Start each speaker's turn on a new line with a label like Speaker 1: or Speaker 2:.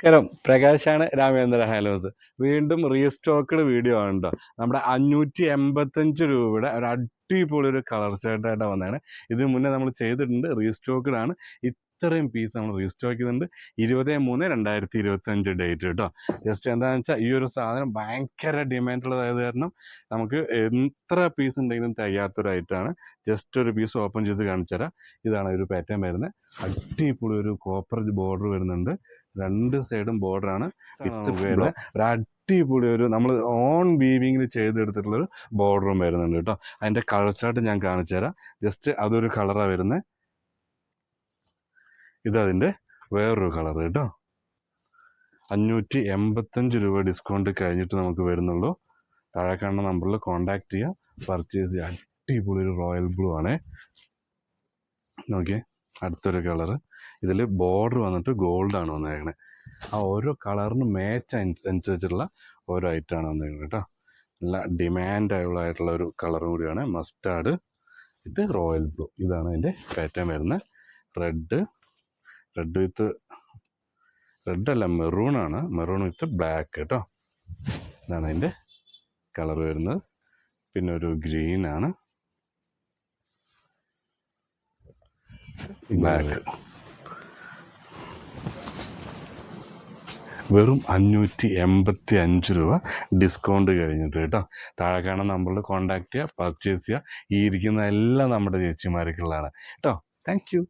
Speaker 1: നമസ്കാരം. പ്രകാശാണ് രാമേന്ദ്ര ഹാലോസ്. വീണ്ടും റീസ്റ്റോക്ക്ഡ് വീഡിയോ ആണ് കേട്ടോ നമ്മുടെ അഞ്ഞൂറ്റി എൺപത്തഞ്ച് രൂപയുടെ ഒരു അടിപൊളി ഒരു കളർ ഷർട്ടായിട്ട് വന്നതാണ് ഇതിന് മുന്നേ നമ്മൾ ചെയ്തിട്ടുണ്ട് റീസ്റ്റോക്ക്ഡ് ആണ്. ഇത്രയും പീസ് നമ്മൾ റീസ്റ്റോക്ക് ചെയ്തിട്ടുണ്ട് ഇരുപത് മൂന്ന് രണ്ടായിരത്തി ഇരുപത്തി അഞ്ച് ഡേറ്റ് കേട്ടോ ജസ്റ്റ് എന്താണെന്ന് വെച്ചാൽ ഈ ഒരു സാധനം ഭയങ്കര ഡിമാൻഡുള്ളതായത് കാരണം നമുക്ക് എത്ര പീസ് ഉണ്ടെങ്കിലും തികയാത്തൊരൈറ്റാണ് ജസ്റ്റ് ഒരു പീസ് ഓപ്പൺ ചെയ്ത് കാണിച്ചു തരാം. ഇതാണ് ഒരു പാറ്റേൺ വരുന്നത്. അടിപൊളി ഒരു കോപ്പർ ബോർഡർ വരുന്നുണ്ട്. രണ്ട് സൈഡും ബോർഡറാണ് ഒരു അടിപൊളി ഒരു നമ്മൾ ഓൺ വീവിങ്ങിൽ ചെയ്തെടുത്തിട്ടുള്ള ഒരു ബോർഡറും വരുന്നുണ്ട് കേട്ടോ അതിന്റെ കളർ ചാർട്ട് ഞാൻ കാണിച്ചു തരാം. ജസ്റ്റ് അതൊരു കളറാണ് വരുന്നത്. ഇതതിന്റെ വേറൊരു കളർ കേട്ടോ. അഞ്ഞൂറ്റി എൺപത്തഞ്ച് രൂപ ഡിസ്കൗണ്ട് കഴിഞ്ഞിട്ട് നമുക്ക് വരുന്നുള്ളൂ. താഴെ കാണുന്ന നമ്പറിൽ കോൺടാക്ട് ചെയ്യുക പർച്ചേസ് ചെയ്യുക അടിപൊളി ഒരു റോയൽ ബ്ലൂ ആണേ. നോക്കിയേ അടുത്തൊരു കളർ ഇതിൽ ബോർഡർ വന്നിട്ട് ഗോൾഡാണ് വന്നേക്കണേ. ആ ഓരോ കളറിന് മാച്ച് അനുസരിച്ചുള്ള ഓരോ ഐറ്റമാണ് വന്നേക്കുന്നത് കേട്ടോ. നല്ല ഡിമാൻഡ് ആയിട്ടുള്ള ഒരു കളറും കൂടിയാണ്. മസ്റ്റാർഡ് ഇത് റോയൽ ബ്ലൂ ഇതാണ് അതിന്റെ പാറ്റേൺ വരുന്നത്. റെഡ് റെഡ് വിത്ത് റെഡ് അല്ല മെറൂൺ ആണ്. മെറൂൺ വിത്ത് ബ്ലാക്ക് കേട്ടോ. ഇതാണ് അതിന്റെ കളർ വരുന്നത്. പിന്നെ ഒരു ഗ്രീൻ ആണ്. ബ്ലാക്ക് വെറും അഞ്ഞൂറ്റി എൺപത്തി അഞ്ച് രൂപ ഡിസ്കൗണ്ട് കഴിഞ്ഞിട്ട് കേട്ടോ. താഴെ കാണുന്ന നമ്പറിൽ കോൺടാക്ട് ചെയ്യുക പർച്ചേസ് ചെയ്യുക. ഈ ഇരിക്കുന്ന എല്ലാം നമ്മുടെ ചേച്ചിമാർക്കുള്ളതാണ്. കേട്ടോ. Thank you